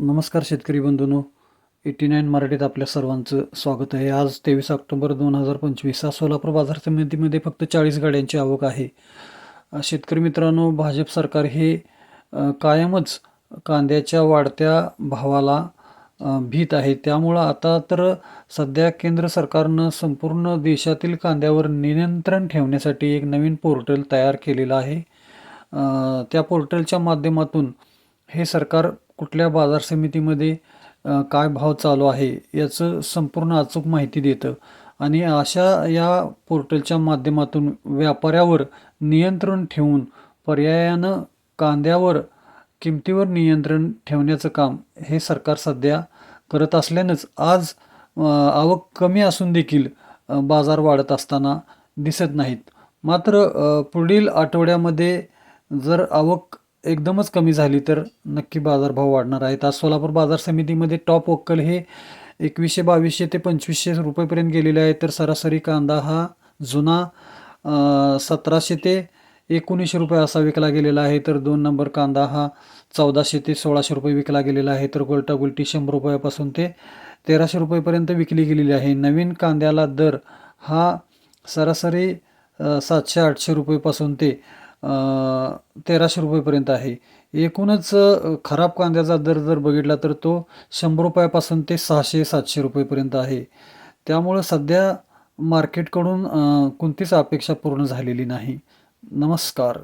नमस्कार शेतकरी बंधूनो. Eighty nine मराठीत आपल्या सर्वांचं स्वागत आहे. आज तेवीस ऑक्टोबर दोन हजार पंचवीस हा सोलापूर बाजार समितीमध्ये फक्त चाळीस गाड्यांची आवक आहे. शेतकरी मित्रांनो भाजप सरकार हे कायमच कांद्याच्या वाढत्या भावाला भीत आहे. त्यामुळं आता तर सध्या केंद्र सरकारनं संपूर्ण देशातील कांद्यावर नियंत्रण ठेवण्यासाठी एक नवीन पोर्टल तयार केलेलं आहे. त्या पोर्टलच्या माध्यमातून हे सरकार कुठल्या बाजार समितीमध्ये काय भाव चालू आहे याचं संपूर्ण अचूक माहिती देतं. आणि अशा या पोर्टलच्या माध्यमातून व्यापाऱ्यावर नियंत्रण ठेवून पर्यायानं कांद्यावर किमतीवर नियंत्रण ठेवण्याचं काम हे सरकार सध्या करत असल्यानंच आज आवक कमी असून देखील बाजार वाढत असताना दिसत नाहीत. मात्र पुढील आठवड्यामध्ये जर आवक एकदमच कमी झाली तर नक्की बाजारभाव वाढणार आहेत आज सोलापूर बाजार समितीमध्ये टॉप वक्कल हे एकवीसशे बावीसशे ते पंचवीसशे रुपयेपर्यंत गेलेले आहे. तर सरासरी कांदा हा जुना सतराशे ते एकोणीसशे रुपये असा विकला गेलेला आहे. तर दोन नंबर कांदा हा चौदाशे ते सोळाशे रुपये विकला गेलेला आहे. तर गोलटा गुलटी शंभर रुपयापासून ते तेराशे रुपयेपर्यंत विकली गेलेली आहे. नवीन कांद्याला दर हा सरासरी सातशे आठशे रुपयेपासून ते तेराशे रुपयेपर्यंत आहे. एकूणच खराब कांद्याचा दर जर बघितला तर तो शंभर रुपयापासून ते सहाशे सातशे रुपयेपर्यंत आहे. त्यामुळं सध्या मार्केटकडून कोणतीच अपेक्षा पूर्ण झालेली नाही. नमस्कार.